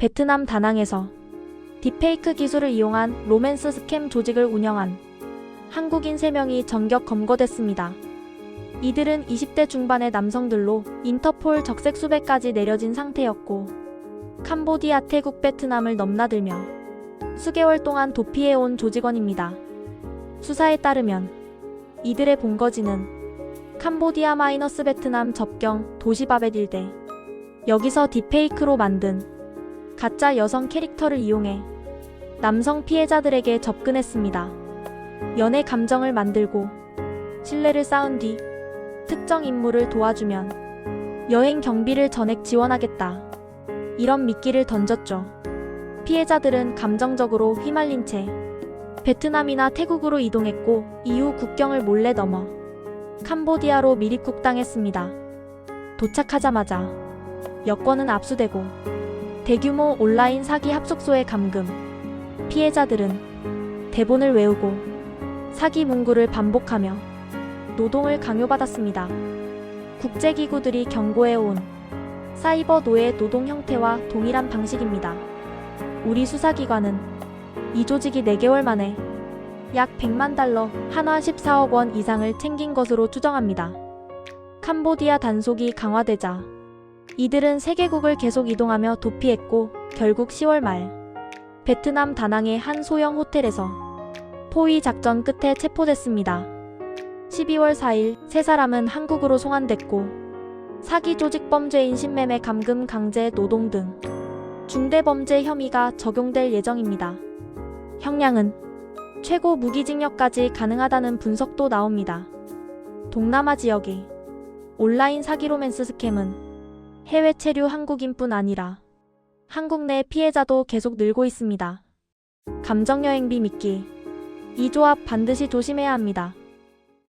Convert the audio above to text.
베트남 다낭에서 딥페이크 기술을 이용한 로맨스 스캠 조직을 운영한 한국인 3명이 전격 검거됐습니다. 이들은 20대 중반의 남성들로 인터폴 적색 수배까지 내려진 상태였고 캄보디아, 태국, 베트남을 넘나들며 수개월 동안 도피해온 조직원입니다. 수사에 따르면 이들의 본거지는 캄보디아 마이너스 베트남 접경 도시바벳 일대 여기서 딥페이크로 만든 가짜 여성 캐릭터를 이용해 남성 피해자들에게 접근했습니다. 연애 감정을 만들고 신뢰를 쌓은 뒤 특정 인물을 도와주면 여행 경비를 전액 지원하겠다. 이런 미끼를 던졌죠. 피해자들은 감정적으로 휘말린 채 베트남이나 태국으로 이동했고 이후 국경을 몰래 넘어 캄보디아로 미립국당했습니다. 도착하자마자 여권은 압수되고 대규모 온라인 사기 합숙소에 감금. 피해자들은 대본을 외우고 사기 문구를 반복하며 노동을 강요받았습니다. 국제기구들이 경고해온 사이버 노예 노동 형태와 동일한 방식입니다. 우리 수사기관은 이 조직이 4개월 만에 약 100만 달러, 한화 14억 원 이상을 챙긴 것으로 추정합니다. 캄보디아 단속이 강화되자 이들은 세계국을 계속 이동하며 도피했고 결국 10월 말 베트남 다낭의 한 소형 호텔에서 포위 작전 끝에 체포됐습니다. 12월 4일 세 사람은 한국으로 송환됐고 사기 조직 범죄인 신매매 감금 강제 노동 등 중대 범죄 혐의가 적용될 예정입니다. 형량은 최고 무기징역까지 가능하다는 분석도 나옵니다. 동남아 지역의 온라인 사기 로맨스 스캠은 해외 체류 한국인뿐 아니라 한국 내 피해자도 계속 늘고 있습니다. 감정여행비 미끼. 이 조합 반드시 조심해야 합니다.